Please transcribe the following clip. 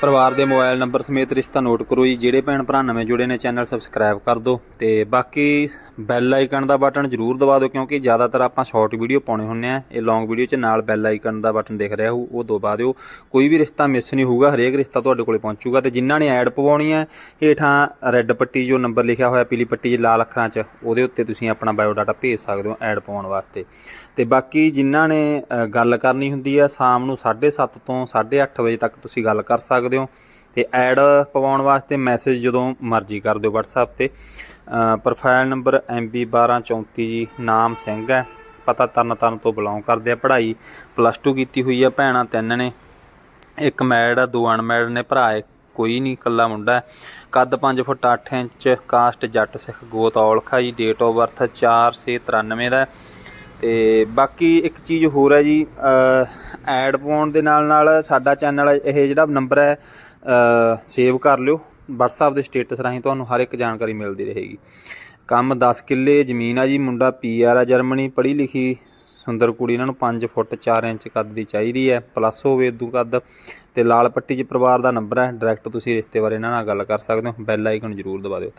ਪਰਿਵਾਰ ਦੇ mobile number ਸਮੇਤ ਰਿਸ਼ਤਾ ਨੋਟ ਕਰੋ ਜੀ। ਜਿਹੜੇ ਭੈਣ ਭਰਾ ਨਵੇਂ ਜੁੜੇ ਨੇ, ਚੈਨਲ ਸਬਸਕ੍ਰਾਈਬ ਕਰ ਦਿਓ। ਤੇ ਬਾਕੀ ਬੈਲ ਆਈਕਨ ਦਾ ਬਟਨ ਜ਼ਰੂਰ ਦਬਾ ਦਿਓ, ਕਿਉਂਕਿ ਜ਼ਿਆਦਾਤਰ ਆਪਾਂ ਸ਼ਾਰਟ ਵੀਡੀਓ ਪਾਉਣੇ ਹੁੰਨੇ ਆ। ਇਹ ਲੌਂਗ ਵੀਡੀਓ 'ਚ ਨਾਲ ਬੈਲ ਆਈਕਨ ਦਾ ਬਟਨ ਦਿਖ ਰਿਹਾ ਹੋਊ, ਉਹ ਦਬਾ ਦਿਓ। ਕੋਈ ਵੀ ਰਿਸ਼ਤਾ ਮਿਸ ਨਹੀਂ ਹੋਊਗਾ, ਹਰੇਕ ਰਿਸ਼ਤਾ ਤੁਹਾਡੇ ਕੋਲੇ ਪਹੁੰਚੂਗਾ। ਤੇ ਜਿਨ੍ਹਾਂ ਨੇ ਐਡ ਪਵਾਉਣੀ ਹੈ, ਹੇਠਾਂ ਰੈੱਡ ਪੱਟੀ ਜੋ ਨੰਬਰ ਲਿਖਿਆ ਹੋਇਆ, ਪੀਲੀ ਪੱਟੀ 'ਚ ਲਾਲ ਅੱਖਰਾਂ 'ਚ, ਉਹਦੇ ਉੱਤੇ ਤੁਸੀਂ ਆਪਣਾ ਬਾਇਓਡਾਟਾ ਭੇਜ ਸਕਦੇ ਹੋ ਐਡ ਪਵਾਉਣ ਵਾਸਤੇ। ਤੇ ਬਾਕੀ ਜਿਨ੍ਹਾਂ ਨੇ ਗੱਲ ਕਰਨੀ ਹੁੰਦੀ ਹੈ, ਸ਼ਾਮ ਨੂੰ 7:30 ਤੋਂ 8:30 ਵਜੇ ਤੱਕ ਤੁਸੀਂ ਗੱਲ ਕਰ ਸਕਦੇ ਹੋ ਤੇ ਐਡ ਪਵਾਉਣ ਵਾਸਤੇ ਮੈਸੇਜ ਜਦੋਂ ਮਰਜ਼ੀ ਕਰ ਦਿਓ WhatsApp ਤੇ। ਪ੍ਰੋਫਾਈਲ ਨੰਬਰ MB1234 ਜੀ ਨਾਮ ਸਿੰਘ ਹੈ। ਪਤਾ ਤਰਨ ਤਾਰਨ ਤੋਂ ਬਿਲੋਂਗ ਕਰਦੇ ਆ। ਪੜ੍ਹਾਈ ਪਲੱਸ 2 ਕੀਤੀ ਹੋਈ ਆ ਭੈਣਾਂ ਤਿੰਨ ਨੇ। ਇੱਕ ਮੈਡ ਆ, ਦੋ ਅਨਮੈਡ ਨੇ। ਭਰਾ ਹੈ ਕੋਈ ਨਹੀਂ, ਇਕੱਲਾ ਮੁੰਡਾ ਕੱਦ 5 ਫੁੱਟ 8 ਇੰਚ, ਕਾਸਟ ਜੱਟ ਸਿੱਖ ਗੋਤ ਔਲਖਾ ਜੀ। ਡੇਟ ਆਫ ਬਰਥ 493 ਦਾ ਤੇ ਬਾਕੀ ਇੱਕ ਚੀਜ਼ ਹੋਰ ਹੈ ਜੀ ਐਡ ਪਾਉਣ ਦੇ ਨਾਲ ਨਾਲ ਸਾਡਾ ਚੈਨਲ ਇਹ ਜਿਹੜਾ ਨੰਬਰ ਹੈ ਸੇਵ ਕਰ ਲਿਓ। WhatsApp ਦੇ ਸਟੇਟਸ ਰਾਹੀਂ ਤੁਹਾਨੂੰ ਹਰ ਇੱਕ ਜਾਣਕਾਰੀ ਮਿਲਦੀ ਰਹੇਗੀ। ਕੰਮ 10 ਕਿੱਲੇ, ਜ਼ਮੀਨ ਆ ਜੀ, ਮੁੰਡਾ ਪੀਆਰ ਆ ਜਰਮਨੀ ਪੜ੍ਹੀ ਲਿਖੀ, ਸੁੰਦਰ ਕੁੜੀ, ਇਹਨਾਂ ਨੂੰ 5 ਫੁੱਟ 4 ਇੰਚ ਕੱਦ ਦੀ ਚਾਹੀਦੀ ਹੈ ਪਲੱਸ ਹੋਵੇ ਇਦੋਂ ਕੱਦ। ਤੇ ਲਾਲ ਪੱਟੀ 'ਚ ਪਰਿਵਾਰ ਦਾ ਨੰਬਰ ਹੈ ਡਾਇਰੈਕਟ ਤੁਸੀਂ ਰਿਸ਼ਤੇ ਬਾਰੇ ਇਹਨਾਂ ਨਾਲ ਗੱਲ ਕਰ ਸਕਦੇ ਹੋ ਬੈਲ ਆਈਕਨ ਜ਼ਰੂਰ ਦਬਾ ਦਿਓ।